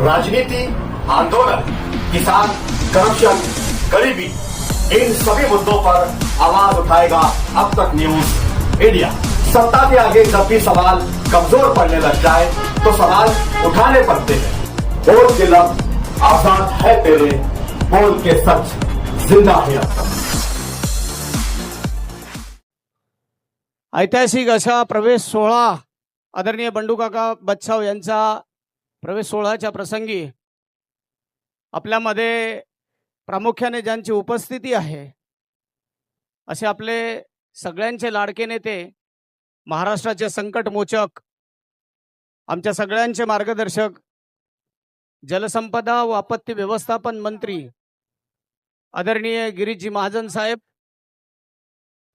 राजनीति आंदोलन किसान करप्शन गरीबी इन सभी मुद्दों पर आवाज उठाएगा अब तक न्यूज इंडिया। सत्ता के आगे जब भी सवाल कमजोर पड़ने लग जाए तो सवाल उठाने पड़ते हैं। बोल के लफ्ज आजाद है तेरे बोल के सच जिंदा है अब तक। ऐतिहासिक असा प्रवेश सोहळा आदरणीय बंडू काका बच्छाव यांचा प्रवेश सोहळ्याच्या प्रसंगी आपल्यामध्ये प्रामुख्याने ज्यांची उपस्थिती आहे असे आपले सगळ्यांचे लाडके नेते महाराष्ट्राचे संकटमोचक आमच्या सगळ्यांचे मार्गदर्शक जलसंपदा व आपत्ती व्यवस्थापन मंत्री आदरणीय गिरीशजी महाजन साहेब.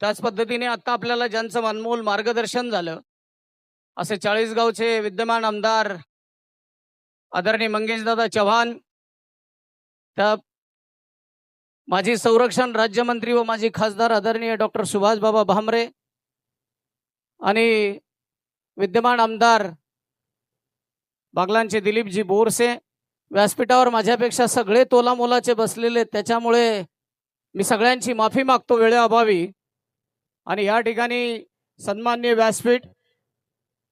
त्याच पद्धतीने आता आपल्याला ज्यांचं अनमोल मार्गदर्शन झालं असे चाळीसगावचे विद्यमान आमदार आदरणीय मंगेशदादा चव्हाण त्या माजी संरक्षण राज्यमंत्री व माजी खासदार आदरणीय डॉक्टर सुभाषबाबा भामरे आणि विद्यमान आमदार बागलांचे दिलीपजी बोरसे व्यासपीठावर माझ्यापेक्षा सगळे तोलामोलाचे बसलेले आहेत. त्याच्यामुळे मी सगळ्यांची माफी मागतो वेळेअभावी आणि या ठिकाणी सन्मान्य व्यासपीठ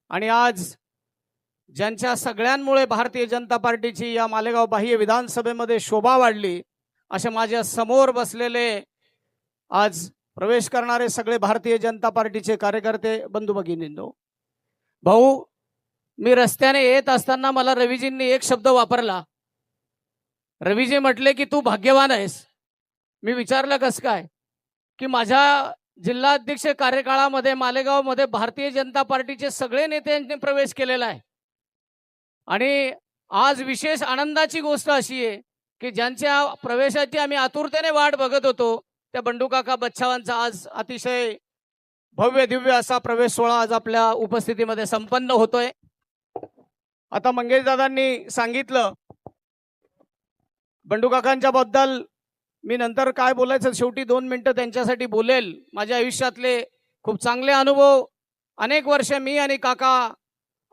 आणि आज ज्यांच्या सगळ्यांमुळे भारतीय जनता पार्टीची या मालेगाव बाह्य विधानसभेमध्ये शोभा वाढली असे माझ्यासमोर बसलेले आज प्रवेश करणारे सगळे भारतीय जनता पार्टीचे कार्यकर्ते बंधू भगिनींनो. भाऊ मी रस्त्याने येत असताना मला रवीजींनी एक शब्द वापरला. रवीजी म्हटले की तू भाग्यवान आहेस. मी विचारलं कसं काय? की माझ्या जिल्हाध्यक्ष कार्यकाळामध्ये मालेगावमध्ये भारतीय जनता पार्टीचे सगळे नेत्यांनी प्रवेश केलेला आहे. आणि आज विशेष आनंदाची गोष्ट अशी आहे की ज्यांच्या प्रवेशाची आम्ही आतुरतेने वाट बघत होतो त्या बंडूकाका बच्छावांचा आज अतिशय भव्य दिव्य असा प्रवेश सोहळा आज आपल्या उपस्थितीमध्ये संपन्न होतोय. आता मंगेश दादांनी सांगितलं बंडूकाकांच्या बद्दल मी नंतर काय बोलायचं शेवटी दोन मिनटं त्यांच्यासाठी बोलेल. माझ्या आयुष्यातले खूप चांगले अनुभव. अनेक वर्ष मी आणि काका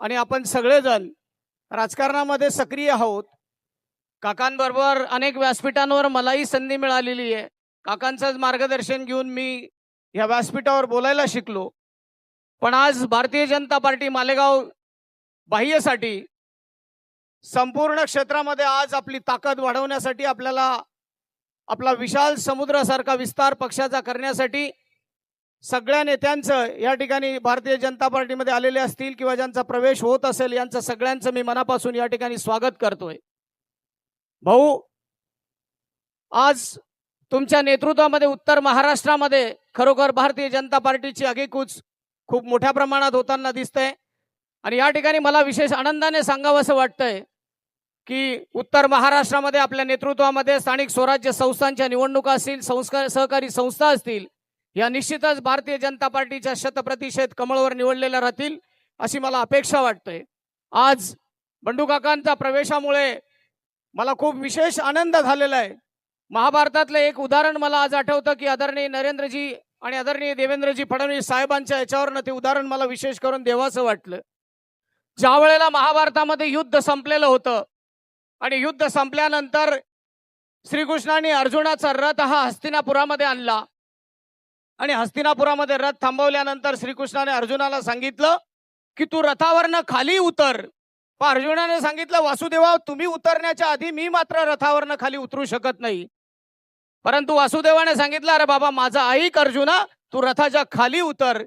आणि आपण सगळेजण राजकारणामध्ये सक्रिय आहोत. काकांबरोबर अनेक व्यासपीठांवर मलाही संधी मिळालेली आहे. काकांचंच मार्गदर्शन घेऊन मी या व्यासपीठावर बोलायला शिकलो. पण आज भारतीय जनता पार्टी मालेगाव बाह्यसाठी संपूर्ण क्षेत्रामध्ये आज आपली ताकद वाढवण्यासाठी आपल्याला आपला विशाल समुद्रासारखा विस्तार पक्षाचा करण्यासाठी सगळ्या नेत्यांचं या ठिकाणी भारतीय जनता पार्टीमध्ये आलेले असतील किंवा ज्यांचा प्रवेश होत असेल यांचं सगळ्यांचं मी मनापासून या ठिकाणी स्वागत करतोय. भाऊ आज तुमच्या नेतृत्वामध्ये उत्तर महाराष्ट्रामध्ये खरोखर भारतीय जनता पार्टीची आगेकूच खूप मोठ्या प्रमाणात होताना दिसतंय. आणि या ठिकाणी मला विशेष आनंदाने सांगावं असं वाटतंय की उत्तर महाराष्ट्रामध्ये आपल्या नेतृत्वामध्ये स्थानिक स्वराज्य संस्थांच्या निवडणुका असतील संस्कार सहकारी संस्था असतील या निश्चितच भारतीय जनता पार्टीच्या शतप्रतिशत कमळवर निवडलेल्या राहतील अशी मला अपेक्षा वाटते आज बंडू काकांच्या प्रवेशामुळे मला खूप विशेष आनंद झालेला आहे. महाभारतातलं एक उदाहरण मला आज आठवतं की आदरणीय नरेंद्रजी आणि आदरणीय देवेंद्रजी फडणवीस साहेबांच्या याच्यावरनं ते उदाहरण मला विशेष करून देवाचं वाटलं. ज्या वेळेला महाभारतामध्ये युद्ध संपलेलं होतं आणि युद्ध संपल्यानंतर श्रीकृष्णाने अर्जुनाचा रथ हा हस्तिनापुरामध्ये आणला आणि हस्तिनापुरामध्ये रथ थांबवल्यानंतर श्रीकृष्णाने अर्जुनाला सांगितलं की तू रथावरनं खाली उतर. पण अर्जुनाने सांगितलं वासुदेवा तुम्ही उतरण्याच्या आधी मी मात्र रथावरनं खाली उतरू शकत नाही. परंतु वासुदेवाने सांगितलं अरे बाबा माझा ऐक अर्जुना तू रथाच्या खाली उतर.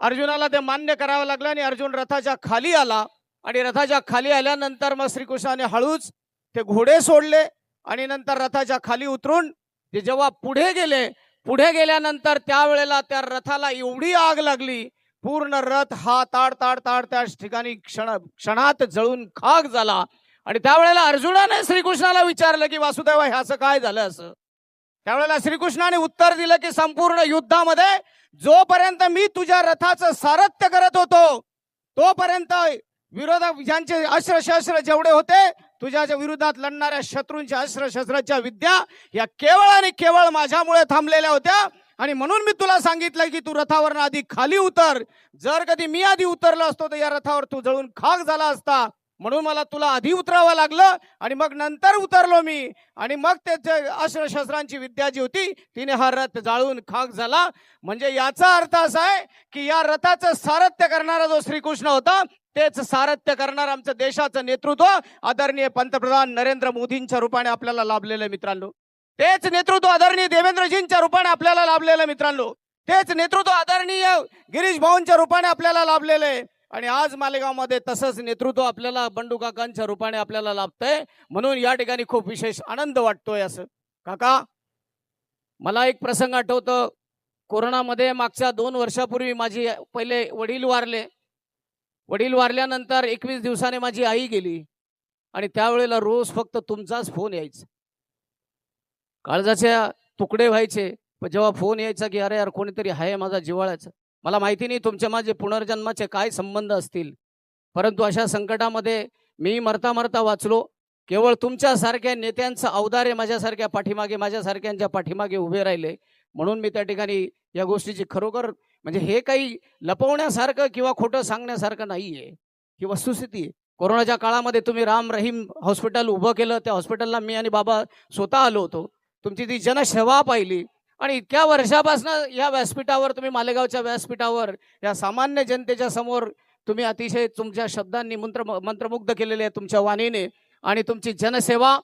अर्जुनाला ते मान्य करावं लागलं आणि अर्जुन रथाच्या खाली आला. आणि रथाच्या खाली आल्यानंतर मग श्रीकृष्णाने हळूच ते घोडे सोडले आणि नंतर रथाच्या खाली उतरून ते जेव्हा पुढे गेले पुढे गेल्यानंतर त्यावेळेला त्या रथाला एवढी आग लागली पूर्ण रथ हा ताड ताड ताड त्या ठिकाणी क्षण क्षणात जळून खाक झाला. आणि त्यावेळेला अर्जुनाने श्रीकृष्णाला विचारलं की वासुदेव हे असं काय झालं असं? त्यावेळेला श्रीकृष्णाने उत्तर दिलं की संपूर्ण युद्धामध्ये जोपर्यंत मी तुझ्या रथाचं सारथ्य करत होतो तोपर्यंत विरोधक ज्यांचे अस्त्र शस्त्र जेवढे होते तुझ्याच्या विरोधात लढणाऱ्या शत्रूंच्या अस्त्रशस्त्राच्या विद्या या केवळ आणि केवळ माझ्यामुळे थांबलेल्या होत्या. आणि म्हणून मी तुला सांगितलं की तू रथावरनं आधी खाली उतर. जर कधी मी आधी उतरलो असतो तर या रथावर तू जळून खाक झाला असता. म्हणून मला तुला आधी उतरावं लागलं आणि मग नंतर उतरलो मी. आणि मग त्याचे अस्त्रशस्त्रांची विद्या जी होती तिने हा रथ जाळून खाक झाला. म्हणजे याचा अर्थ असा आहे की या रथाचं सारथ्य करणारा जो श्रीकृष्ण होता तेच सारथ्य करणार आमचं देशाचं नेतृत्व आदरणीय पंतप्रधान नरेंद्र मोदींच्या रूपाने आपल्याला लाभलेलं आहे मित्रांनो. तेच नेतृत्व आदरणीय देवेंद्रजींच्या रूपाने आपल्याला लाभलेलं आहे मित्रांनो. तेच नेतृत्व आदरणीय गिरीश भाऊंच्या रूपाने आपल्याला लाभलेलं आहे. आणि आज मालेगावमध्ये तसंच नेतृत्व आपल्याला बंडू काकांच्या रूपाने आपल्याला लाभतंय. म्हणून या ठिकाणी खूप विशेष आनंद वाटतोय असं. काका मला एक प्रसंग आठवतं. कोरोनामध्ये मागच्या दोन वर्षापूर्वी माझी पहिले वडील वारले. वडील वारल्यानंतर एकवीस दिवसाने माझी आई गेली आणि त्यावेळेला रोज फक्त तुमचाच फोन यायचा. काळजाचे तुकडे व्हायचे पण जेव्हा फोन यायचा की अरे यार कोणीतरी आहे माझा जिव्हाळ्याचं मला माहिती नाही तुमचे माझे पुनर्जन्माचे काय संबंध असतील. परंतु अशा संकटामध्ये मी मरता मरता वाचलो केवळ तुमच्यासारख्या नेत्यांचं अवदार्य माझ्यासारख्या पाठीमागे माझ्यासारख्यांच्या पाठीमागे उभे राहिले म्हणून मी त्या ठिकाणी या गोष्टीची खरोखर म्हणजे हे काही लपवण्यासारखं किंवा खोटं सांगण्यासारखं नाही आहे ही वस्तुस्थिती आहे. कोरोनाच्या काळामध्ये तुम्ही राम रहीम हॉस्पिटल उभं केलं त्या हॉस्पिटलला मी आणि बाबा स्वतः आलो होतो. तुमची ती जनसेवा पाहिली आणि इतक्या वर्षापासून या व्यासपीठावर तुम्ही मालेगावच्या व्यासपीठावर या सामान्य जनतेच्या समोर तुम्ही अतिशय तुमच्या शब्दांनी मंत्र मंत्रमुग्ध केलेले आहे तुमच्या वाणीने आणि तुमची जनसेवा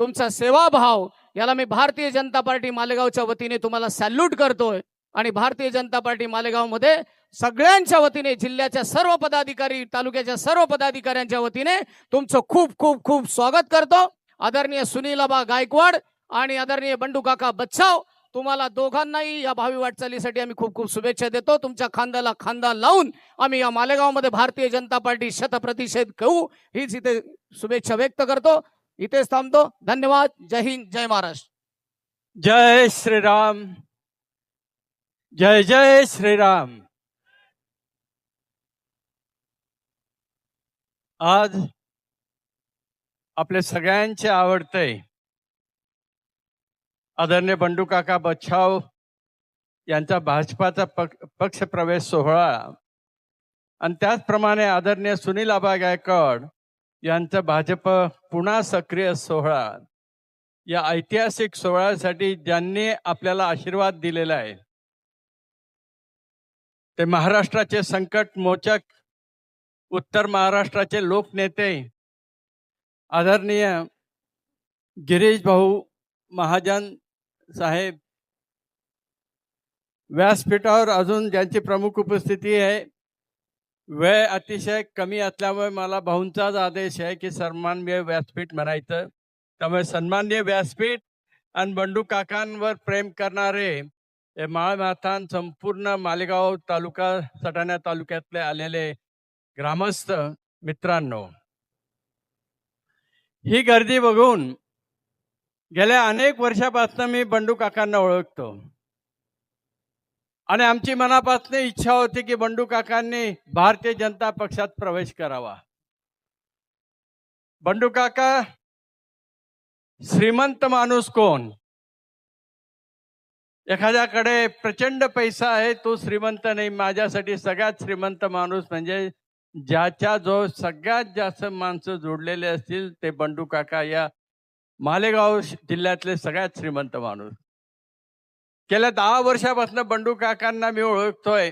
तुमचा सेवाभाव याला मी भारतीय जनता पार्टी मालेगावच्या वतीने तुम्हाला सॅल्यूट करतोय. आणि भारतीय जनता पार्टी मालेगावमध्ये सगळ्यांच्या वतीने जिल्ह्याच्या सर्व पदाधिकारी तालुक्याच्या सर्व पदाधिकाऱ्यांच्या वतीने तुमचं खूप खूप खूप स्वागत करतो. आदरणीय सुनीलाबा गायकवाड आणि आदरणीय बंडू काका बच्चाव तुम्हाला दोघांनाही या भावी वाटचालीसाठी आम्ही खूप खूप शुभेच्छा देतो. तुमच्या खांद्याला खांदा लावून आम्ही या मालेगावमध्ये भारतीय जनता पार्टी शतप्रतिषेध घेऊ हीच इथे शुभेच्छा व्यक्त करतो. इथेच थांबतो. धन्यवाद. जय हिंद. जय महाराष्ट्र. जय श्रीराम. जय जय श्रीराम। आज आपले सगळ्यांचे आवडते आदरणीय बंडू काका बच्छाव यांचा भाजपाचा पक पक्ष प्रवेश सोहळा आणि त्याचप्रमाणे आदरणीय सुनील आबा गायकवाड यांचा भाजप पुन्हा सक्रिय सोहळा. या ऐतिहासिक सोहळ्यासाठी ज्यांनी आपल्याला आशीर्वाद दिलेला आहे ते महाराष्ट्राचे संकट मोचक उत्तर महाराष्ट्राचे लोकनेते आदरणीय गिरीश भाऊ महाजन साहेब व्यासपीठावर अजून ज्यांची प्रमुख उपस्थिती आहे वेळ अतिशय कमी असल्यामुळे मला भाऊंचाच आदेश आहे की सन्माननीय व्यासपीठ म्हणायचं. त्यामुळे सन्माननीय व्यासपीठ आणि बंडू काकांवर प्रेम करणारे हे माळमाथान संपूर्ण मालेगाव तालुका सटाणा तालुक्यातले आलेले ग्रामस्थ मित्रांनो ही गर्दी बघून गेल्या अनेक वर्षापासून मी बंडू काकांना ओळखतो. आणि आमची मनापासून इच्छा होती की बंडू काकांनी भारतीय जनता पक्षात प्रवेश करावा. बंडू काका श्रीमंत माणूस कोण? एखाद्याकडे प्रचंड पैसा आहे तो श्रीमंत नाही. माझ्यासाठी सगळ्यात श्रीमंत माणूस म्हणजे ज्याच्या जो सगळ्यात जास्त माणसं जोडलेले असतील ते बंडू काका या मालेगाव जिल्ह्यातले सगळ्यात श्रीमंत माणूस. गेल्या दहा वर्षापासून बंडू काकांना मी ओळखतोय.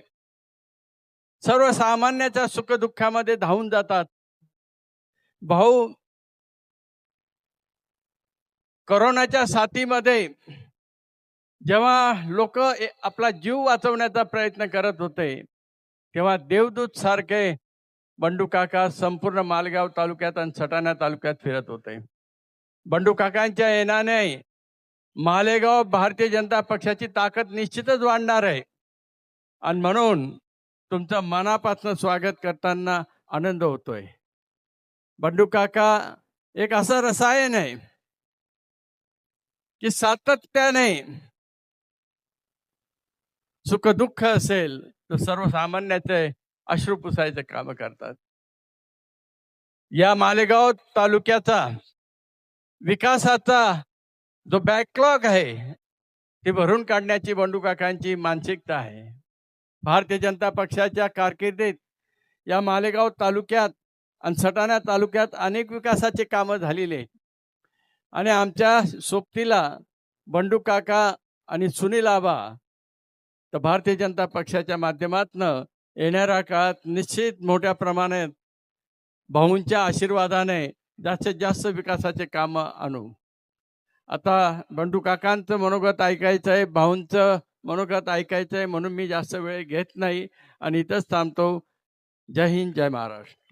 सर्वसामान्याच्या सुखदुःखामध्ये धावून जातात. भाऊ करोनाच्या साथीमध्ये जेव्हा लोक आपला जीव वाचवण्याचा प्रयत्न करत होते तेव्हा देवदूत सारखे बंडू काका संपूर्ण मालगाव तालुक्यात आणि सटाणा तालुक्यात फिरत होते. बंडू काकांच्या येण्याने मालेगाव भारतीय जनता पक्षाची ताकद निश्चितच वाढणार आहे. आणि म्हणून तुमचं मनापासून स्वागत करताना आनंद होतोय. बंडू काका एक असं रसायन आहे की सातत्याने सुख दुःख असेल तर सर्वसामान्याचे अश्रू पुसायचं काम करतात. या मालेगाव तालुक्याचा विकासाचा जो बॅकलॉग आहे ते भरून काढण्याची बंडू काकांची मानसिकता आहे. भारतीय जनता पक्षाच्या कारकिर्दीत या मालेगाव तालुक्यात आणि सटाणा तालुक्यात अनेक विकासाचे कामं झालेले. आणि आमच्या सोबतीला बंडू काका आणि सुनील आबा तर भारतीय जनता पक्षाच्या माध्यमातनं येणाऱ्या काळात निश्चित मोठ्या प्रमाणात भाऊंच्या आशीर्वादाने जास्तीत जास्त विकासाचे कामं आणू. आता बंडू काकांचं मनोगत ऐकायचं आहे भाऊंचं मनोगत ऐकायचं आहे म्हणून मी जास्त वेळ घेत नाही आणि इथंच थांबतो. जय हिंद जय महाराष्ट्र.